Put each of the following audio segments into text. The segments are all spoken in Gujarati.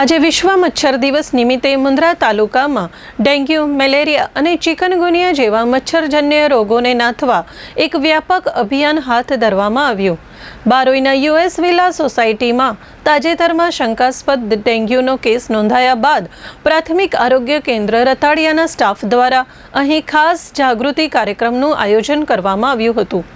આજે વિશ્વ મચ્છર દિવસ નિમિત્તે મુન્દ્રા તાલુકામાં ડેન્ગ્યુ, મેલેરિયા અને ચિકનગુનિયા જેવા મચ્છરજન્ય રોગોને નાથવા એક વ્યાપક અભિયાન હાથ ધરવામાં આવ્યું. બારોઈના યુએસ વિલા સોસાયટીમાં તાજેતરમાં શંકાસ્પદ ડેન્ગ્યુનો કેસ નોંધાયા બાદ પ્રાથમિક આરોગ્ય કેન્દ્ર રતાડિયાના સ્ટાફ દ્વારા અહીં ખાસ જાગૃતિ કાર્યક્રમનું આયોજન કરવામાં આવ્યું હતું.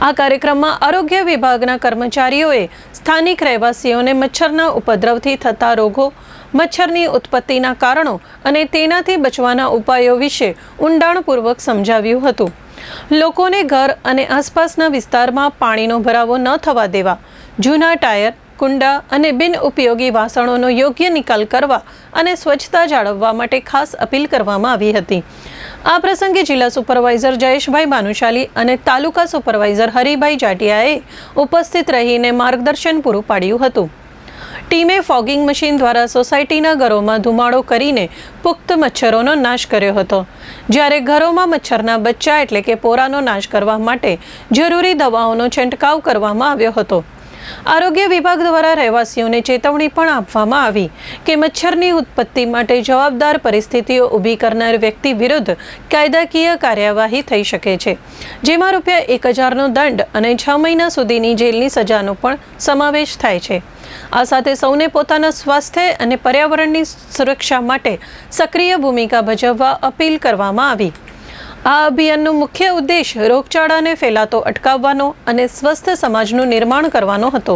આ કાર્યક્રમમાં આરોગ્ય વિભાગના કર્મચારીઓએ સ્થાનિક રહેવાસીઓને મચ્છરના ઉપદ્રવથી થતા રોગો, મચ્છરની ઉત્પત્તિના કારણો અને તેનાથી બચવાના ઉપાયો વિશે ઊંડાણપૂર્વક સમજાવ્યું હતું. લોકોને ઘર અને આસપાસના વિસ્તારમાં પાણીનો ભરાવો ન થવા દેવા, જૂના ટાયર, કુંડા અને બિનઉપયોગી વાસણોનો યોગ્ય નિકાલ કરવા અને સ્વચ્છતા જાળવવા માટે ખાસ અપીલ કરવામાં આવી હતી. આ પ્રસંગે જિલ્લા સુપરવાઇઝર જયેશભાઈ ભાનુશાલી અને તાલુકા સુપરવાઇઝર હરિભાઈ જાટિયાએ ઉપસ્થિત રહીને માર્ગદર્શન પૂરું પાડ્યું હતું. ટીમે ફોગિંગ મશીન દ્વારા સોસાયટીના ઘરોમાં ધુમાડો કરીને પુખ્ત મચ્છરોનો નાશ કર્યો હતો. જ્યારે ઘરોમાં મચ્છરના બચ્ચા એટલે કે પોરાનો નાશ કરવા માટે જરૂરી દવાઓનો છંટકાવ કરવામાં આવ્યો હતો. આરોગ્ય વિભાગ દ્વારા રહેવાસીઓને ચેતવણી પણ આપવામાં આવી કે મચ્છરની ઉત્પત્તિ માટે જવાબદાર પરિસ્થિતિઓ ઊભી કરનાર વ્યક્તિ વિરુદ્ધ કાયદાકીય કાર્યવાહી થઈ શકે છે. જેમાં રૂપિયા એક હજારનો દંડ અને છ મહિના સુધીની જેલની સજાનો પણ સમાવેશ થાય છે. આ સાથે સૌને પોતાના સ્વાસ્થ્ય અને પર્યાવરણની સુરક્ષા માટે સક્રિય ભૂમિકા ભજવવા અપીલ કરવામાં આવી. આ અભિયાનનો મુખ્ય ઉદ્દેશ રોગચાળાને ફેલાતો અટકાવવાનો અને સ્વસ્થ સમાજનું નિર્માણ કરવાનો હતો.